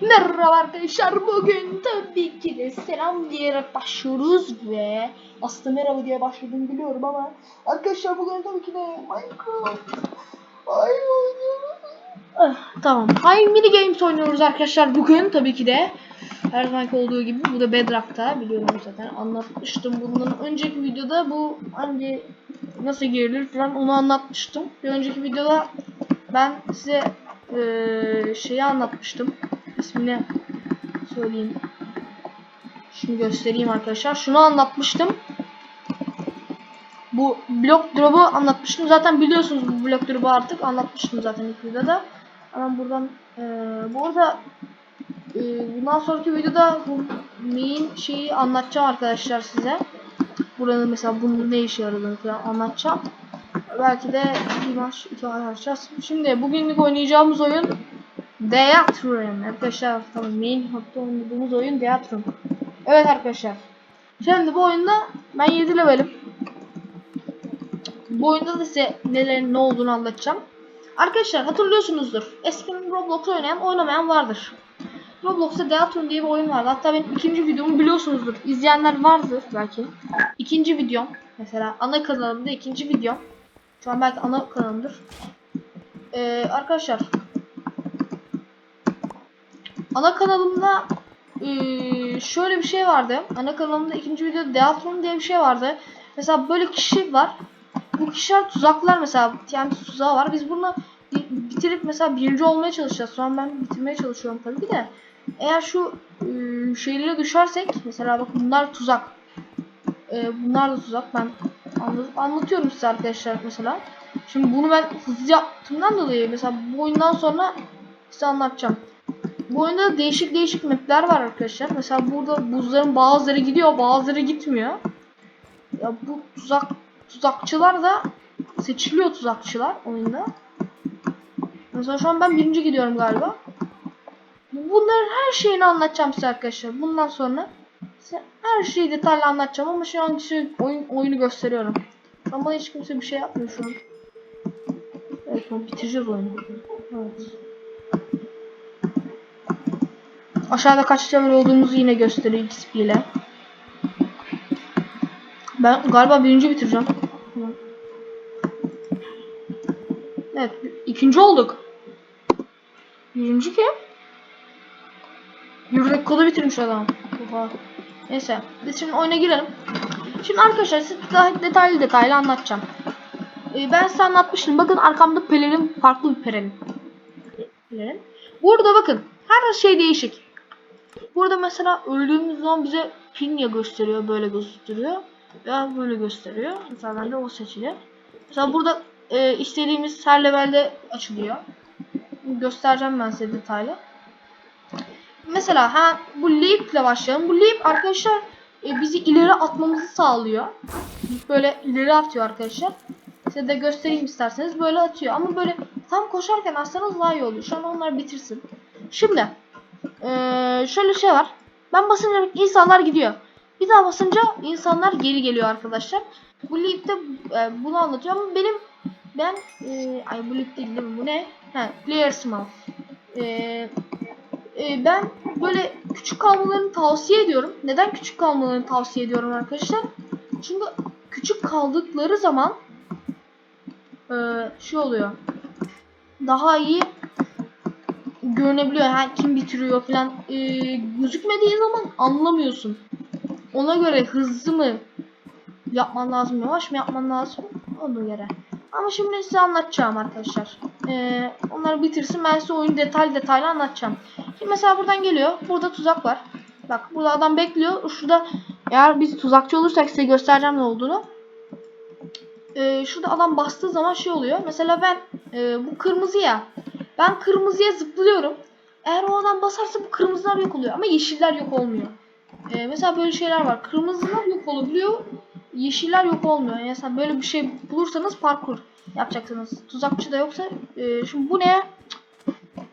Merhaba arkadaşlar bugün tabii ki de selam diyerek başlıyoruz ve aslında merhaba diye başladım biliyorum ama arkadaşlar bugün tabii ki de Minecraft Ay oynuyoruz. Ah, tamam. Ay mini games oynuyoruz arkadaşlar bugün tabii ki de her zamanki olduğu gibi bu da Bedrock'ta biliyorum zaten anlatmıştım bundan önceki videoda bu hangi nasıl girilir falan onu anlatmıştım. Bir önceki videoda ben size eee şeyi anlatmıştım. İsmini söyleyeyim. Şimdi göstereyim arkadaşlar. Şunu anlatmıştım. Bu blok drop'u anlatmıştım. Zaten biliyorsunuz bu blok drop'u artık anlatmıştım zaten ilk videoda. Ama buradan eee bu arada eee, bundan sonraki videoda bu main şeyi anlatacağım arkadaşlar size. Buranın mesela bunun ne işe yaradığını falan anlatacağım. Belki de bir maç iki açacağız. Şimdi bugünlük oynayacağımız oyun Deatrum. Arkadaşlar tamam main hatta oynadığımız oyun Deatrum. Evet arkadaşlar. Şimdi bu oyunda ben 7 levelim. Bu oyunda da size nelerin ne olduğunu anlatacağım. Arkadaşlar hatırlıyorsunuzdur. Eskiden Roblox oynayan oynamayan vardır. Roblox'ta Deatrum diye bir oyun vardı. Hatta benim ikinci videomu biliyorsunuzdur. İzleyenler vardır belki. İkinci videom. Mesela ana kanalımda ikinci videom. Şu an belki ana kanalımdır. Ee, arkadaşlar. Ana kanalımda ee, şöyle bir şey vardı. Ana kanalımda ikinci videoda Deatrum diye bir şey vardı. Mesela böyle kişi var. Bu kişiler tuzaklar mesela. Yani tuzağı var. Biz bunu bi- bitirip mesela birinci olmaya çalışacağız. An ben bitirmeye çalışıyorum tabii de. Eğer şu ee, şeylere düşersek mesela bakın bunlar tuzak. Ee, bunlar da tuzak. Ben anlatıyorum size arkadaşlar mesela. Şimdi bunu ben hızlı yaptığımdan dolayı mesela bu oyundan sonra size anlatacağım. Bu oyunda değişik değişik mapler var arkadaşlar. Mesela burada buzların bazıları gidiyor, bazıları gitmiyor. Ya bu tuzak tuzakçılar da seçiliyor tuzakçılar oyunda. Mesela şu an ben birinci gidiyorum galiba. Bunların her şeyini anlatacağım size arkadaşlar. Bundan sonra size her şeyi detaylı anlatacağım ama şu an şu oyun, oyunu gösteriyorum. Ama hiç kimse bir şey yapmıyor şu an. Evet, bitireceğiz oyunu. Evet. Aşağıda kaç level olduğumuzu yine gösteriyor XP ile. Ben galiba birinci bitireceğim. Evet, ikinci olduk. Birinci kim? Yürek kodu bitirmiş adam. Oha. Neyse, biz şimdi oyuna girelim. Şimdi arkadaşlar size daha detaylı detaylı anlatacağım. Ee, ben size anlatmıştım. Bakın arkamda pelerin farklı bir pelerin. Pelerin. Burada bakın her şey değişik. Burada mesela öldüğümüz zaman bize pinya gösteriyor. Böyle gösteriyor. Veya böyle gösteriyor. Mesela bende o seçili. Mesela burada e, istediğimiz her levelde açılıyor. Göstereceğim ben size detaylı. Mesela ha bu leap ile başlayalım. Bu leap arkadaşlar e, bizi ileri atmamızı sağlıyor. Böyle ileri atıyor arkadaşlar. Size de göstereyim isterseniz. Böyle atıyor. Ama böyle tam koşarken atsanız daha iyi oluyor. Şu an onlar bitirsin. Şimdi ee, şöyle şey var. Ben basınca insanlar gidiyor. Bir daha basınca insanlar geri geliyor arkadaşlar. Bu leap'te e, bunu anlatıyor ama benim ben e, ay bu leap değil değil mi? Bu ne? Ha, player small. E, e, ben böyle küçük kalmalarını tavsiye ediyorum. Neden küçük kalmalarını tavsiye ediyorum arkadaşlar? Çünkü küçük kaldıkları zaman e, şey oluyor. Daha iyi görünebiliyor. Ha, kim bitiriyor falan. E, gözükmediği zaman anlamıyorsun. Ona göre hızlı mı yapman lazım, yavaş mı yapman lazım ona göre. Ama şimdi size anlatacağım arkadaşlar. Ee, onları bitirsin ben size oyunu detaylı detaylı anlatacağım. Şimdi mesela buradan geliyor. Burada tuzak var. Bak burada adam bekliyor. Şurada eğer biz tuzakçı olursak size göstereceğim ne olduğunu. Ee, şurada adam bastığı zaman şey oluyor. Mesela ben e, bu kırmızı ya. Ben kırmızıya zıplıyorum. Eğer o adam basarsa bu kırmızılar yok oluyor. Ama yeşiller yok olmuyor. Ee, mesela böyle şeyler var. Kırmızılar yok olabiliyor. Yeşiller yok olmuyor. Yani mesela böyle bir şey bulursanız parkur yapacaksınız. Tuzakçı da yoksa. e, şimdi bu ne?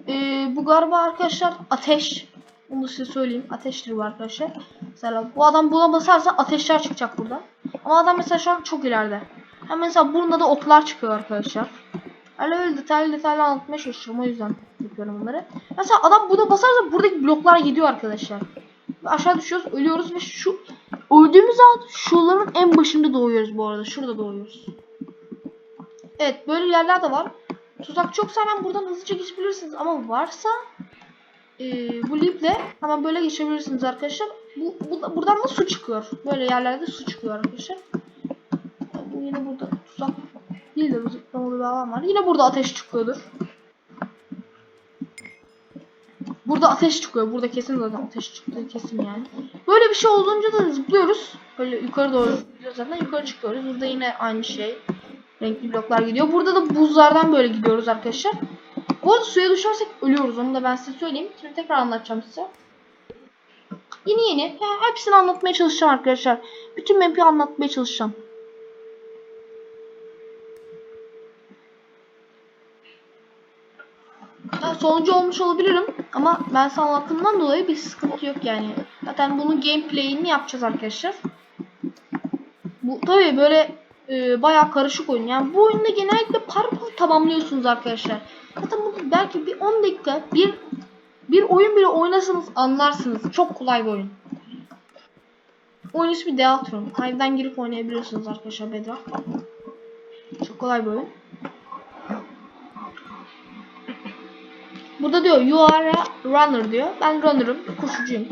E, bu galiba arkadaşlar ateş. Onu size söyleyeyim. Ateştir bu arkadaşlar. Mesela bu adam buna basarsa ateşler çıkacak buradan. Ama adam mesela şu an çok ileride. Hem mesela bunda da oklar çıkıyor arkadaşlar. Öyle öyle detaylı detaylı anlatmaya çalışıyorum o yüzden. yapıyorum bunları. Mesela adam burada basarsa buradaki bloklar gidiyor arkadaşlar. Aşağı düşüyoruz, ölüyoruz ve şu öldüğümüz an şuların en başında doğuyoruz bu arada. Şurada doğuyoruz. Evet böyle yerler de var. Tuzak çoksa hemen buradan hızlıca geçebilirsiniz ama varsa e, bu liple hemen böyle geçebilirsiniz arkadaşlar. Bu, bu buradan da su çıkıyor. Böyle yerlerde su çıkıyor arkadaşlar. Bu yine burada tuzak değil de bu zıplamalı bir alan var. Yine burada ateş çıkıyordur. Burada ateş çıkıyor. Burada kesin zaten ateş çıktı kesin yani. Böyle bir şey olduğunca da zıplıyoruz. Böyle yukarı doğru gidiyoruz zaten. Yukarı çıkıyoruz. Burada yine aynı şey. Renkli bloklar gidiyor. Burada da buzlardan böyle gidiyoruz arkadaşlar. Bu arada suya düşersek ölüyoruz. Onu da ben size söyleyeyim. Şimdi tekrar anlatacağım size. Yeni yeni. he- hepsini anlatmaya çalışacağım arkadaşlar. Bütün map'i anlatmaya çalışacağım. Ha, sonuncu olmuş olabilirim ama ben sana anlattığımdan dolayı bir sıkıntı yok yani. Zaten bunun gameplay'ini yapacağız arkadaşlar. Bu tabii böyle e, bayağı karışık oyun. Yani bu oyunda genellikle parkur tamamlıyorsunuz arkadaşlar. Zaten bunu belki bir 10 dakika bir bir oyun bile oynasanız anlarsınız. Çok kolay bir oyun. Oyun ismi Deatron. Hive'den girip oynayabiliyorsunuz arkadaşlar Bedrock. Çok kolay bir oyun. Burada diyor you are a runner diyor. Ben runner'ım. Koşucuyum.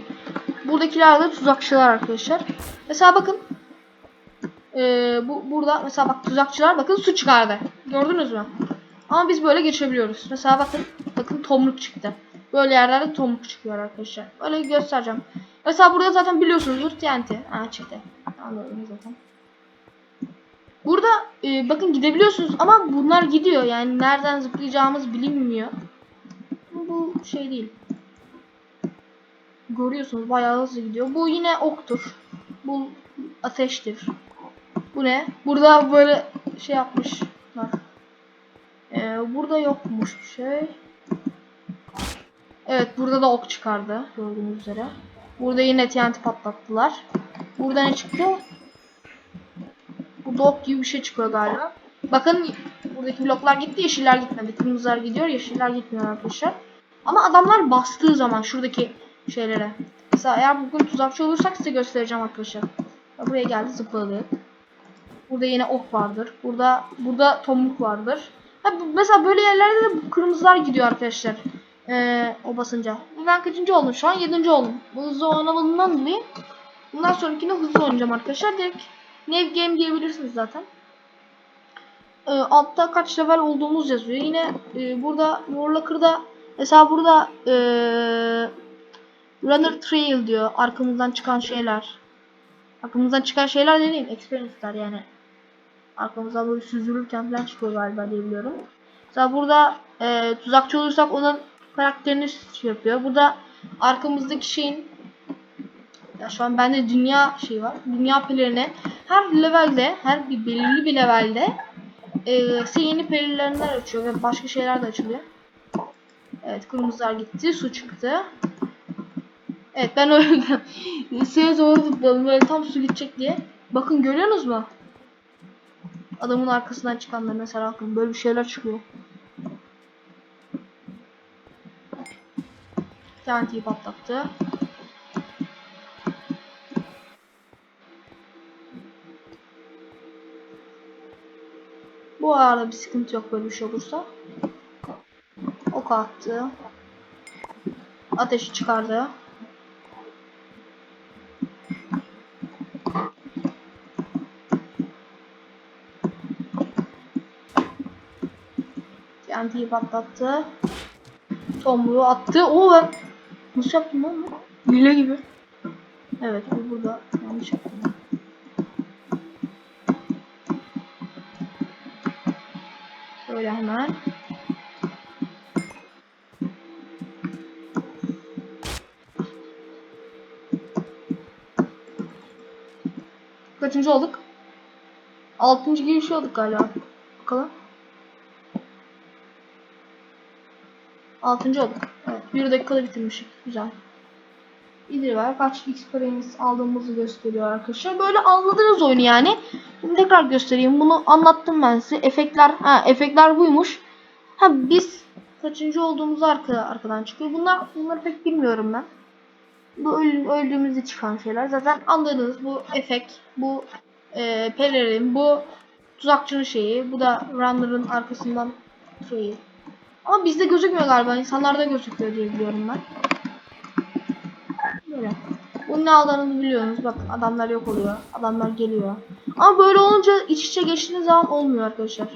Buradakiler de tuzakçılar arkadaşlar. Mesela bakın. Ee, bu burada mesela bak tuzakçılar bakın su çıkardı. Gördünüz mü? Ama biz böyle geçebiliyoruz. Mesela bakın bakın tomruk çıktı. Böyle yerlerde tomruk çıkıyor arkadaşlar. Öyle göstereceğim. Mesela burada zaten biliyorsunuzdur TNT. Ha çıktı. Anladım zaten. Burada e, bakın gidebiliyorsunuz ama bunlar gidiyor. Yani nereden zıplayacağımız bilinmiyor. Bu şey değil. Görüyorsunuz bayağı hızlı gidiyor. Bu yine oktur. Bu ateştir. Bu ne? Burada böyle şey yapmış. Bak. Ee, burada yokmuş bir şey. Evet burada da ok çıkardı. Gördüğünüz üzere. Burada yine TNT patlattılar. Burada ne çıktı? Burada ok gibi bir şey çıkıyor galiba. Bakın buradaki bloklar gitti, yeşiller gitmedi. Kırmızılar gidiyor, yeşiller gitmiyor arkadaşlar. Ama adamlar bastığı zaman şuradaki şeylere. Mesela eğer bugün tuzakçı olursak size göstereceğim arkadaşlar. Buraya geldi zıpladı. Burada yine ok vardır. Burada burada tomruk vardır. Ha, mesela böyle yerlerde de kırmızılar gidiyor arkadaşlar. Ee, o basınca. Ben kaçıncı oldum şu an? Yedinci oldum. Bu hızlı oynamadığımdan dolayı bundan sonrakinde hızlı oynayacağım arkadaşlar. Direkt Nev Game diyebilirsiniz zaten. Ee, altta kaç level olduğumuz yazıyor. Yine e, burada Warlocker'da mesela burada e, Runner Trail diyor. Arkamızdan çıkan şeyler. Arkamızdan çıkan şeyler dediğim experience'lar yani. Arkamızdan böyle süzülürken falan çıkıyor galiba diye biliyorum. Mesela burada e, tuzakçı olursak onun karakterini şey yapıyor. Burada arkamızdaki şeyin ya şu an bende dünya şey var. Dünya pelerini her levelde, her bir belirli bir levelde e, yeni pelerinler açıyor ve başka şeyler de açılıyor. Evet kırmızılar gitti, su çıktı. Evet ben öyle suya doğru zıpladım böyle tam su gidecek diye. Bakın görüyorsunuz mu? Adamın arkasından çıkanlar mesela bakın böyle bir şeyler çıkıyor. TNT'yi patlattı. Bu arada bir sıkıntı yok böyle bir şey olursa. Ok attı. Ateşi çıkardı. TNT'yi patlattı. Tomruğu attı. Oo ben nasıl yaptım lan? Hile gibi. Evet bu burada yanlış yaptım. Böyle hemen. Kaçıncı olduk? Altıncı gibi bir olduk galiba. Bakalım. Altıncı olduk. Evet. Bir dakikada bitirmişik. Güzel. İleri var. Kaç X parayımız aldığımızı gösteriyor arkadaşlar. Böyle anladınız oyunu yani. Şimdi tekrar göstereyim. Bunu anlattım ben size. Efektler, ha efektler buymuş. Ha biz kaçıncı olduğumuzu arka, arkadan çıkıyor. Bunlar bunları pek bilmiyorum ben. Bu öl- öldüğümüzde çıkan şeyler. Zaten anladınız bu efekt, bu e, pelerin, bu tuzakçının şeyi, bu da runner'ın arkasından şeyi. Ama bizde gözükmüyor galiba. İnsanlarda gözüküyor diye biliyorum ben. Böyle. Bunun ne aldığını biliyorsunuz. Bak adamlar yok oluyor. Adamlar geliyor. Ama böyle olunca iç içe geçtiğiniz zaman olmuyor arkadaşlar.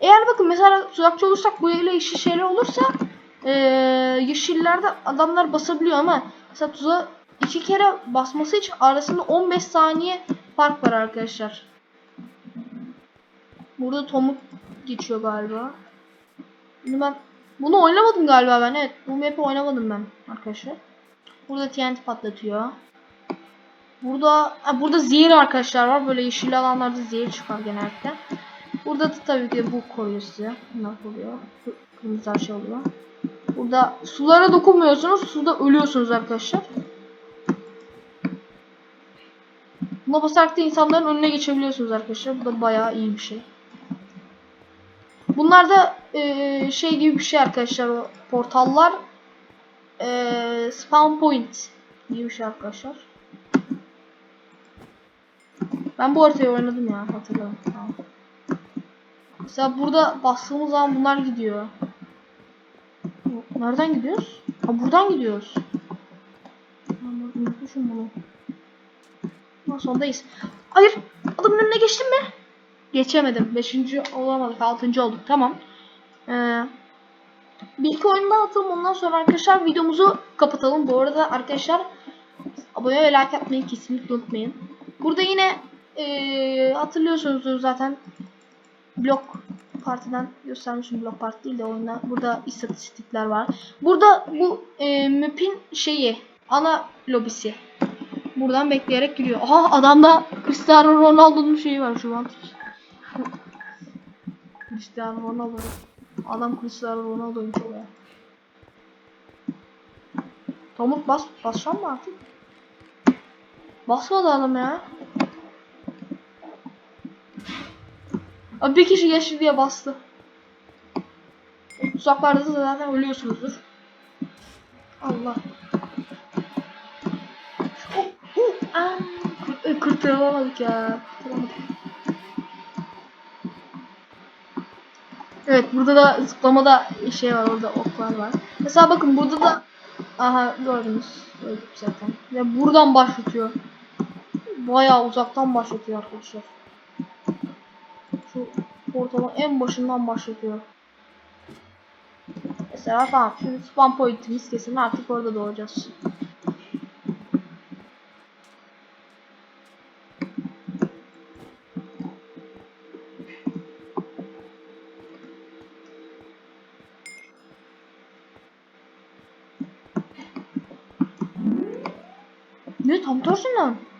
Eğer bakın mesela tuzakçı olursak bu ile işi şeyler olursa eee yeşillerde adamlar basabiliyor ama mesela tuzağa iki kere basması için arasında 15 saniye fark var arkadaşlar. Burada Tomuk geçiyor galiba. Bunu ben bunu oynamadım galiba ben. Evet, bu map'i oynamadım ben arkadaşlar. Burada TNT patlatıyor. Burada ha, burada zehir arkadaşlar var. Böyle yeşil alanlarda zehir çıkar genellikle. Burada da tabii ki bu koruyor size. Bunlar koruyor. Kırmızı şey oluyor. Burada sulara dokunmuyorsunuz. Suda ölüyorsunuz arkadaşlar. Buna basarak da insanların önüne geçebiliyorsunuz arkadaşlar. Bu da bayağı iyi bir şey. Bunlar da eee, şey gibi bir şey arkadaşlar. O portallar eee spawn point gibi bir şey arkadaşlar. Ben bu haritayı oynadım ya hatırladım. Mesela burada bastığımız zaman bunlar gidiyor. Nereden gidiyoruz? Ha buradan gidiyoruz. Unutmuşum bunu. Ha, sondayız. Hayır. Adamın önüne geçtim mi? Geçemedim. Beşinci olamadık. Altıncı olduk. Tamam. Ee, bir iki oyun daha atalım. Ondan sonra arkadaşlar videomuzu kapatalım. Bu arada arkadaşlar abone ve like atmayı kesinlikle unutmayın. Burada yine ee, hatırlıyorsunuzdur zaten blok partiden göstermişim blok parti değil de oyunda burada istatistikler var. Burada bu e, map'in şeyi ana lobisi. Buradan bekleyerek giriyor. Aha adamda Cristiano Ronaldo'nun şeyi var şu an. Cristiano Ronaldo. Adam Cristiano Ronaldo'ymuş o ya. Tomuk bas. Basacağım mı artık? Basmadı adam ya. Abi bir kişi geçti diye bastı. Uzaklarda da zaten ölüyorsunuzdur. Allah. Oh, uh, aa, kır- Kırtıramadık ya. Kırtıramadık. Evet burada da zıplamada şey var orada oklar var. Mesela bakın burada da aha gördünüz. Öldük zaten. Ve buradan başlatıyor. Bayağı uzaktan başlatıyor arkadaşlar. Şu portalın en başından başlatıyor. Mesela tamam şimdi spawn pointimiz kesin artık orada doğacağız. Ne tam tersinden? Dur,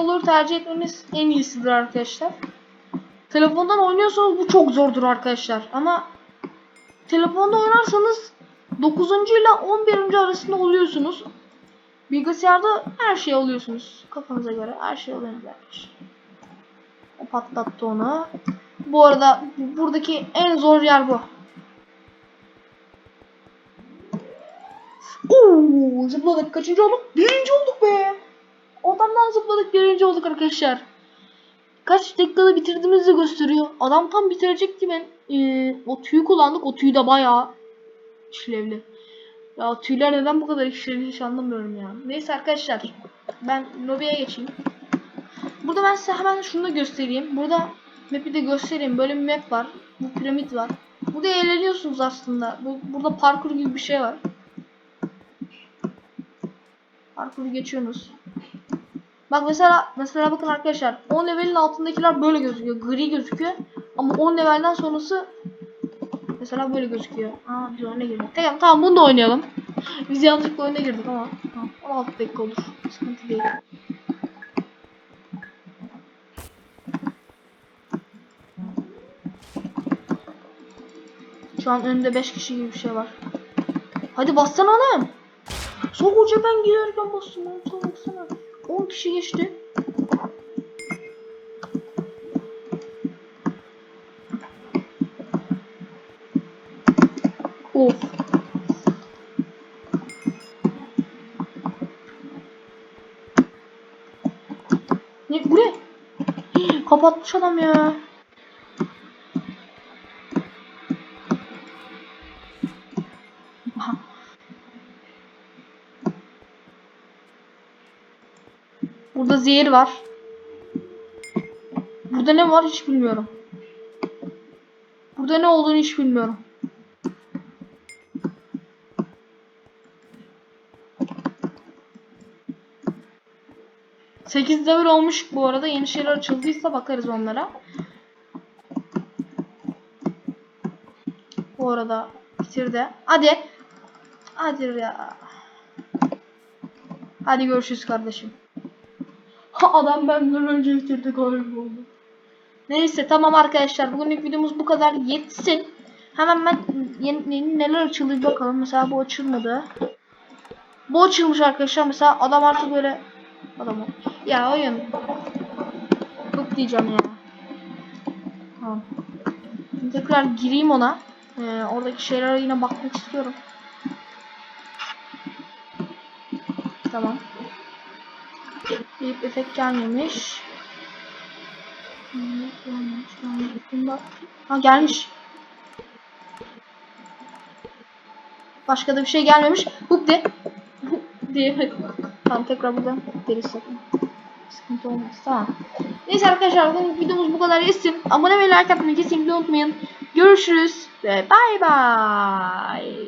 yolları tercih etmeniz en iyisidir arkadaşlar. Telefondan oynuyorsanız bu çok zordur arkadaşlar. Ama telefonda oynarsanız 9. ile 11. arasında oluyorsunuz. Bilgisayarda her şey oluyorsunuz. Kafanıza göre her şey oluyorsunuz arkadaşlar. O patlattı onu. Bu arada buradaki en zor yer bu. Oo, zıpladık. Kaçıncı olduk? Birinci olduk be. Adamdan zıpladık birinci olduk arkadaşlar. Kaç dakikada bitirdiğimizi gösteriyor. Adam tam bitirecekti ben. Ee, o tüyü kullandık. O tüy de bayağı işlevli. Ya tüyler neden bu kadar işlevli hiç anlamıyorum ya. Neyse arkadaşlar. Ben lobiye geçeyim. Burada ben size hemen şunu da göstereyim. Burada map'i de göstereyim. Böyle bir map var. Bu piramit var. Burada eğleniyorsunuz aslında. Bu, burada parkur gibi bir şey var. Parkuru geçiyorsunuz. Bak mesela mesela bakın arkadaşlar 10 levelin altındakiler böyle gözüküyor. Gri gözüküyor. Ama 10 levelden sonrası mesela böyle gözüküyor. Aa biz oyuna girdik. Tamam tamam bunu da oynayalım. Biz yanlışlıkla oyuna girdik ama. Tamam 16 dakika olur. Sıkıntı değil. Şu an önünde 5 kişi gibi bir şey var. Hadi bassana anam. Çok uca ben girerken bastım. Çok baksana. 10 kişi geçti. Of. Ne bu ne? Kapatmış adam ya. Burada zehir var. Burada ne var hiç bilmiyorum. Burada ne olduğunu hiç bilmiyorum. Sekiz devir olmuş bu arada. Yeni şeyler açıldıysa bakarız onlara. Bu arada bitirdi. Hadi. Hadi ya. Hadi görüşürüz kardeşim. Adam benden önce bitirdi galiba. Neyse tamam arkadaşlar. Bugünlük videomuz bu kadar yetsin. Hemen ben yeni, yeni neler açıldı bir bakalım. Mesela bu açılmadı. Bu açılmış arkadaşlar. Mesela adam artık böyle adamı. Ya oyun. Çok diyeceğim ya. Tamam. Şimdi tekrar gireyim ona. Ee, oradaki şeylere yine bakmak istiyorum. Tamam. Bir efekt gelmemiş. Ha gelmiş. Başka da bir şey gelmemiş. Huk de. Huk diye. Tamam tekrar buradan deri sakın. Sıkıntı olmaz. Tamam. Neyse arkadaşlar bugün videomuz bu kadar yesin. Abone ve like atmayı kesinlikle unutmayın. Görüşürüz ve bay bay.